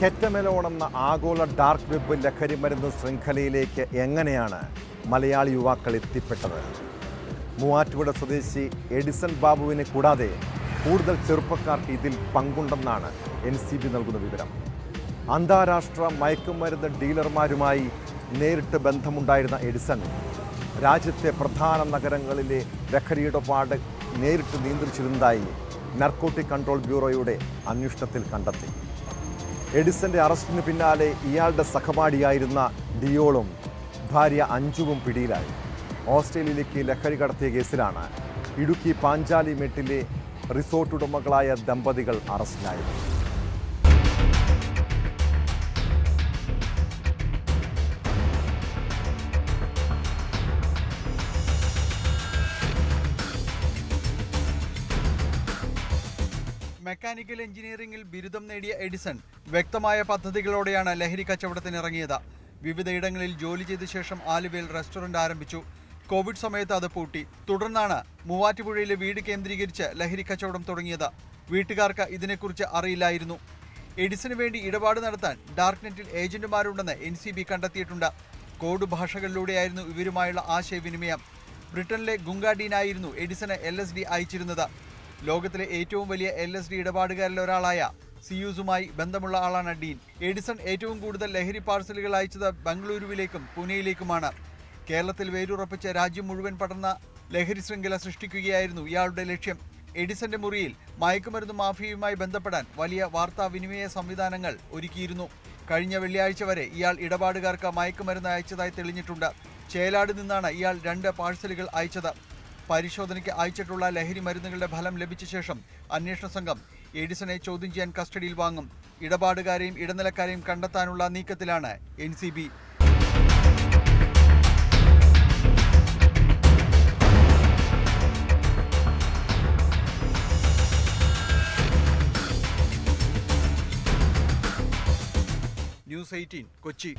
കെറ്റമെലോൺ എന്ന ആഗോള dark web ലഹരി മരുന്ന് ശൃംഖലയിലേക്ക് എങ്ങനെയാണ് മലയാളി യുവാക്കൾ എത്തിപ്പെട്ടത്? മൂവാറ്റുപുഴ സ്വദേശി എഡിസൺ ബാബുവിനെ കൂടാതെ കൂടുതൽ ചെറുപ്പക്കാർക്ക് ഇതിൽ പങ്കുണ്ടെന്നാണ് എൻ സി ബി നൽകുന്ന വിവരം. അന്താരാഷ്ട്ര മയക്കുമരുന്ന് ഡീലർമാരുമായി നേരിട്ട് ബന്ധമുണ്ടായിരുന്ന എഡിസൺ രാജ്യത്തെ പ്രധാന നഗരങ്ങളിലെ ലഹരിയിടപാട് നേരിട്ട് നിയന്ത്രിച്ചിരുന്നതായി നർക്കോട്ടിക് കൺട്രോൾ ബ്യൂറോയുടെ അന്വേഷണത്തിൽ കണ്ടെത്തി. എഡിസന്റെ അറസ്റ്റിന് പിന്നാലെ ഇയാളുടെ സഹപാഠിയായിരുന്ന ഡിയോളും ഭാര്യ അഞ്ചുവും പിടിയിലായി. ഓസ്ട്രേലിയയിലേക്ക് ലഹരി കടത്തിയ കേസിലാണ് ഇടുക്കി പാഞ്ചാലി മെട്ടിലെ റിസോർട്ട് ഉടമകളായ ദമ്പതികൾ അറസ്റ്റിലായത്. മെക്കാനിക്കൽ എഞ്ചിനീയറിംഗിൽ ബിരുദം നേടിയ എഡിസൺ വ്യക്തമായ പദ്ധതികളോടെയാണ് ലഹരി കച്ചവടത്തിനിറങ്ങിയത്. വിവിധയിടങ്ങളിൽ ജോലി ചെയ്ത ശേഷം ആലുവയിൽ റെസ്റ്റോറന്റ് ആരംഭിച്ചു. കോവിഡ് സമയത്ത് അത് പൂട്ടി. തുടർന്നാണ് മൂവാറ്റുപുഴയിലെ വീട് കേന്ദ്രീകരിച്ച് ലഹരി കച്ചവടം തുടങ്ങിയത്. വീട്ടുകാർക്ക് ഇതിനെക്കുറിച്ച് അറിയില്ലായിരുന്നു. എഡിസന് വേണ്ടി ഇടപാട് നടത്താൻ ഡാർക്ക് നെറ്റിൽ ഏജന്റുമാരുണ്ടെന്ന് എൻ സി ബി കണ്ടെത്തിയിട്ടുണ്ട്. കോഡ് ഭാഷകളിലൂടെയായിരുന്നു ഇവരുമായുള്ള ആശയവിനിമയം. ബ്രിട്ടനിലെ ഗുങ്കാഡീനായിരുന്നു എഡിസന് എൽ എസ് ഡി അയച്ചിരുന്നത്. ലോകത്തിലെ ഏറ്റവും വലിയ എൽ എസ് ഡി ഇടപാടുകാരിൽ ഒരാളായ സിയൂസുമായി ബന്ധമുള്ള ആളാണ് ഡീൻ. എഡിസൺ ഏറ്റവും കൂടുതൽ ലഹരി പാർസലുകൾ അയച്ചത് ബംഗളൂരുവിലേക്കും പൂനെയിലേക്കുമാണ്. കേരളത്തിൽ വേരുറപ്പിച്ച രാജ്യം മുഴുവൻ പടർന്ന ലഹരി ശൃംഖല സൃഷ്ടിക്കുകയായിരുന്നു ഇയാളുടെ ലക്ഷ്യം. എഡിസന്റെ മുറിയിൽ മയക്കുമരുന്ന് മാഫിയയുമായി ബന്ധപ്പെടാൻ വലിയ വാർത്താവിനിമയ സംവിധാനങ്ങൾ ഒരുക്കിയിരുന്നു. കഴിഞ്ഞ വെള്ളിയാഴ്ച വരെ ഇയാൾ ഇടപാടുകാർക്ക് മയക്കുമരുന്ന് അയച്ചതായി തെളിഞ്ഞിട്ടുണ്ട്. ചേലാട് നിന്നാണ് ഇയാൾ രണ്ട് പാഴ്സലുകൾ അയച്ചത്. പരിശോധനയ്ക്ക് അയച്ചിട്ടുള്ള ലഹരി മരുന്നുകളുടെ ഫലം ലഭിച്ച ശേഷം അന്വേഷണ സംഘം എഡിസണെ ചോദ്യം ചെയ്യാൻ കസ്റ്റഡിയിൽ വാങ്ങും. ഇടപാടുകാരെയും ഇടനിലക്കാരെയും കണ്ടെത്താനുള്ള നീക്കത്തിലാണ് N C B. News eighteen Kochi.